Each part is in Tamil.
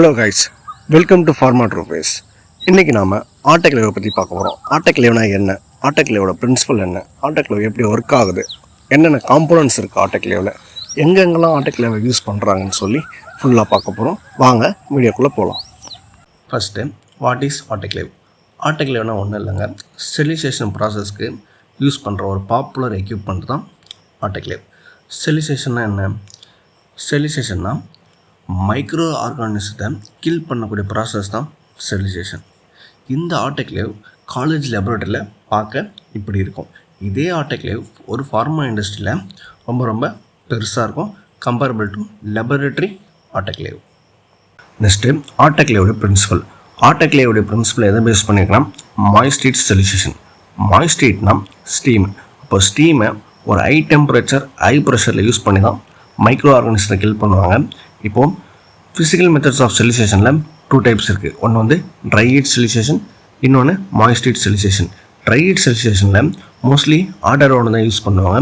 Hello guys welcome to pharma ட்ரோஃபேஸ் இன்றைக்கி நாம் ஆட்டோக்லேவை பற்றி பார்க்க போகிறோம் ஆட்டோக்லேவ்னா என்ன? ஆட்டோக்லேவோட பிரின்சிபல் என்ன? ஆட்டோக்லேவ் எப்படி ஒர்க் ஆகுது? என்னென்ன காம்போனன்ட்ஸ் இருக்குது ஆட்டோக்லேவில் எங்கெங்கெல்லாம் ஆட்டோக்லேவை யூஸ் பண்ணுறாங்கன்னு சொல்லி ஃபுல்லாக பார்க்க போகிறோம் வாங்க வீடியோக்குள்ளே போகலாம் ஃபஸ்ட்டு வாட் இஸ் ஆட்டோக்லேவ் ஆட்டோக்லேவ்னா ஒன்றும் இல்லைங்க. ஸ்டெரிலைசேஷன் ப்ராசஸ்க்கு யூஸ் பண்ணுற ஒரு பாப்புலர் எக்யூப்மெண்ட் தான் ஆட்டோக்லேவ் ஸ்டெரிலைசேஷன்னா என்ன? ஸ்டெரிலைசேஷன்னா மைக்ரோ ஆர்கானிசத்தை கில் பண்ணக்கூடிய ப்ராசஸ் தான் ஸ்டெரிலைசேஷன் இந்த ஆட்டோக்ளேவ் காலேஜ் லெபரேட்டரியில் பார்க்க இப்படி இருக்கும். இதே ஆட்டோக்ளேவ் ஒரு ஃபார்மா இண்டஸ்ட்ரியில் ரொம்ப ரொம்ப பெருசாக இருக்கும். Comparable to laboratory autoclave next ஆட்டோக்லேவோட principal ஆட்டோக்லேவோட பிரின்சிபல் எதை பேஸ் பண்ணியிருக்கலாம் மாய்ஸ்டீட் ஸ்டெரிலைசேஷன் மாய்ஸ்டீட்னா ஸ்டீம் அப்போ ஸ்டீமை ஒரு ஹை டெம்பரேச்சர் ஹை ப்ரெஷரில் யூஸ் பண்ணி தான் மைக்ரோ ஆர்கானிசத்தை கில் பண்ணுவாங்க. இப்போது ஃபிசிக்கல் மெத்தட்ஸ் ஆஃப் ஸ்டெரிலைசேஷனில் டூ டைப்ஸ் இருக்குது ஒன்று வந்து ட்ரை ஹீட் ஸ்டெரிலைசேஷன் இன்னொன்று moist heat sterilisation dry heat ஸ்டெரிலைசேஷனில் mostly hot air oven தான் யூஸ் பண்ணுவாங்க.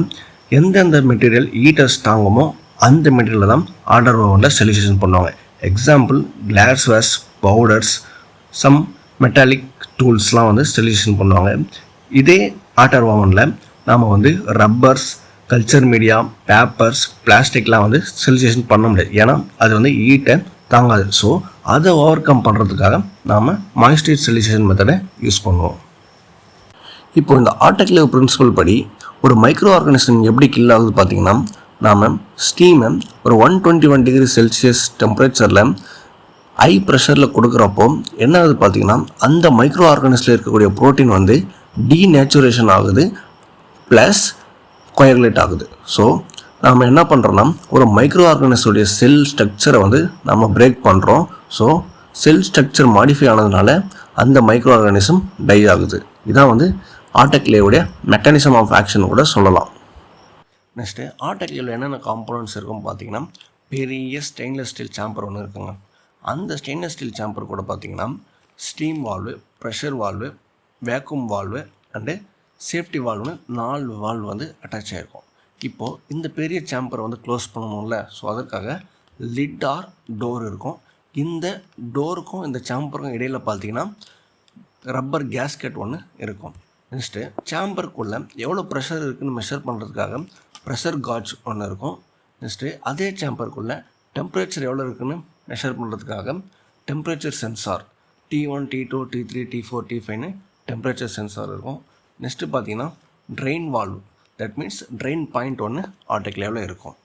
எந்தெந்த மெட்டீரியல் ஹீட்டர்ஸ் தாங்குமோ அந்த மெட்டீரியலில் தான் ஆர்டர் ஓவனில் ஸ்டெரிலைசேஷன் பண்ணுவாங்க. Example glass wares powders some metallic டூல்ஸ்லாம் வந்து ஸ்டெரிலைசேஷன் பண்ணுவாங்க. இதே ஆட்டர் ஓவனில் நாம் வந்து ரப்பர்ஸ் கல்ச்சர் மீடியா பேப்பர்ஸ் பிளாஸ்டிக்லாம் வந்து ஸ்டெரிலைசேஷன் பண்ண முடியாது. ஏன்னா அது வந்து ஈட்டை தாங்காது. ஸோ அதை ஓவர் கம் பண்ணுறதுக்காக நாம் மாய்ஸ்டரைஸ் ஸ்டெரிலைசேஷன் மெத்தடை யூஸ் பண்ணுவோம். இப்போ இந்த ஆட்டோக்லேவ் பிரின்சிபல் படி ஒரு மைக்ரோ ஆர்கனிசம் எப்படி கில் ஆகுது பார்த்தீங்கன்னா நாம் ஸ்டீமை ஒரு one twenty one degree Celsius டெம்பரேச்சரில் ஹை ப்ரெஷரில் கொடுக்குறப்போ என்ன ஆகுது பார்த்தீங்கன்னா அந்த மைக்ரோ ஆர்கானிஸில் இருக்கக்கூடிய புரோட்டீன் வந்து டீநேச்சுரேஷன் ஆகுது ப்ளஸ் கொயர்லேட் ஆகுது. ஸோ நாம் என்ன பண்ணுறோன்னா ஒரு மைக்ரோ ஆர்கானிஸோடைய செல் ஸ்ட்ரக்சரை வந்து நம்ம பிரேக் பண்ணுறோம் ஸோ செல் ஸ்ட்ரக்சர் மாடிஃபை ஆனதுனால அந்த மைக்ரோ ஆர்கானிசம் டை ஆகுது. இதான் வந்து ஆட்டோக்லேவுடைய மெக்கானிசம் ஆஃப் ஆக்ஷன் கூட சொல்லலாம். நெக்ஸ்ட்டு ஆட்டோக்லேவில் என்னென்ன காம்போனன்ட்ஸ் இருக்கும் பார்த்தீங்கன்னா பெரிய ஸ்டெயின்லெஸ் ஸ்டீல் சாம்பர் ஒன்று இருக்குங்க. அந்த ஸ்டெயின்லெஸ் ஸ்டீல் சாம்பர் கூட பார்த்தீங்கன்னா steam valve pressure valve vacuum valve and safety வால்வ்னு நாலு வால்வ் வந்து அட்டாச் ஆகிருக்கும் இப்போது இந்த பெரிய சாம்பரை வந்து க்ளோஸ் பண்ணணும்ல. ஸோ அதற்காக லிட் ஆர் டோர் இருக்கும். இந்த டோருக்கும் இந்த சாம்பருக்கும் இடையில் பார்த்தீங்கன்னா ரப்பர் கேஸ்கெட் ஒன்று இருக்கும். நெக்ஸ்ட்டு சாம்பருக்குள்ளே எவ்வளோ ப்ரெஷர் இருக்குதுன்னு மெஷர் பண்ணுறதுக்காக ப்ரெஷர் காட்ச் ஒன்று இருக்கும். நெக்ஸ்ட்டு அதே சாம்பருக்குள்ளே டெம்பரேச்சர் எவ்வளோ இருக்குதுன்னு மெஷர் பண்ணுறதுக்காக temperature sensor T one T two T three T four T ஃபைவ்னு டெம்பரேச்சர் சென்சார் இருக்கும். நெக்ஸ்ட்டு பார்த்தீங்கன்னா drain valve that means drain point ஒன்று ஆட்டோக்லேவில் இருக்கும்.